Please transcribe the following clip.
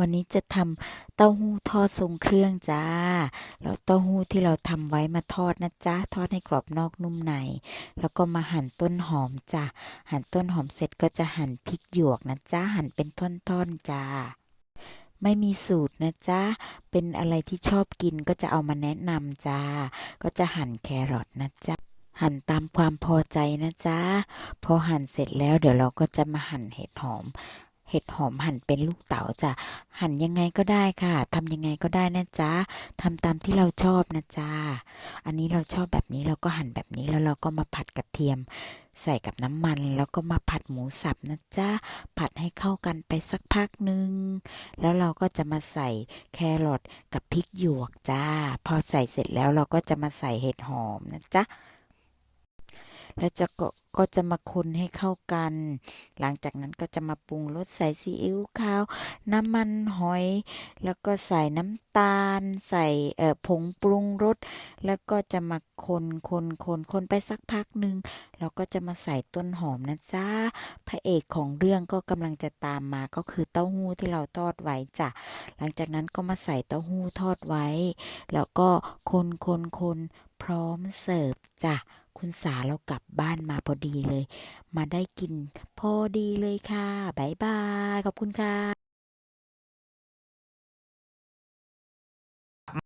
วันนี้จะทำเต้าหู้ทอดทรงเครื่องจ้า แล้วเต้าหู้ที่เราทำไว้มาทอดนะจ๊ะ ทอดให้กรอบนอกนุ่มใน แล้วก็มาหั่นต้นหอมจ้ะหั่นต้นหอมเสร็จก็จะหั่นพริกหยวกนะจ๊ะ หั่นเป็นท่อนๆจ้าไม่มีสูตรนะจ๊ะ เป็นอะไรที่ชอบกินก็จะเอามาแนะนำจ้า ก็จะหั่นแครอทนะจ๊ะ หั่นตามความพอใจนะจ๊ะ พอหั่นเสร็จแล้วเดี๋ยวเราก็จะมาหั่นเห็ดหอม เห็ดหอมหั่นเป็นลูกเต๋าจ้ะหั่นยังไงก็ได้ค่ะทำยังไงก็ได้นะจ๊ะทำตามที่เราชอบนะจ๊ะอันนี้เราชอบแบบนี้เราก็หั่นแบบนี้แล้วเราก็มาผัดกระเทียม ใส่กับน้ำมันแล้วก็มาผัดหมูสับนะจ๊ะผัดให้เข้ากันไปสักพักหนึ่งแล้วเราก็จะมาใส่แครอทกับพริกหยวกจ้า พอใส่เสร็จแล้วเราก็จะมาใส่เห็ดหอมนะจ๊ะ แล้วจะก็ก็จะมาคนให้เข้ากัน หลังจากนั้นก็จะมาปรุงรสใส่ซีอิ๊วขาว น้ำมันหอย แล้วก็ใส่น้ำตาล ใส่เออผงปรุงรส แล้วก็จะมาคนคนคนคนไปสักพักหนึ่งเราก็จะมาใส่ต้นหอมนะจ๊ะพระเอกของเรื่องก็กำลังจะตามมาก็คือเต้าหู้ที่เราทอดไว้จ้ะ หลังจากนั้นก็มาใส่เต้าหู้ทอดไว้ แล้วก็คนคนคนพร้อมเสิร์ฟจ้ะ คุณสาเรากลับบ้านมาพอดีเลย มาได้กินพอดีเลยค่ะบ๊ายบาย ขอบคุณค่ะ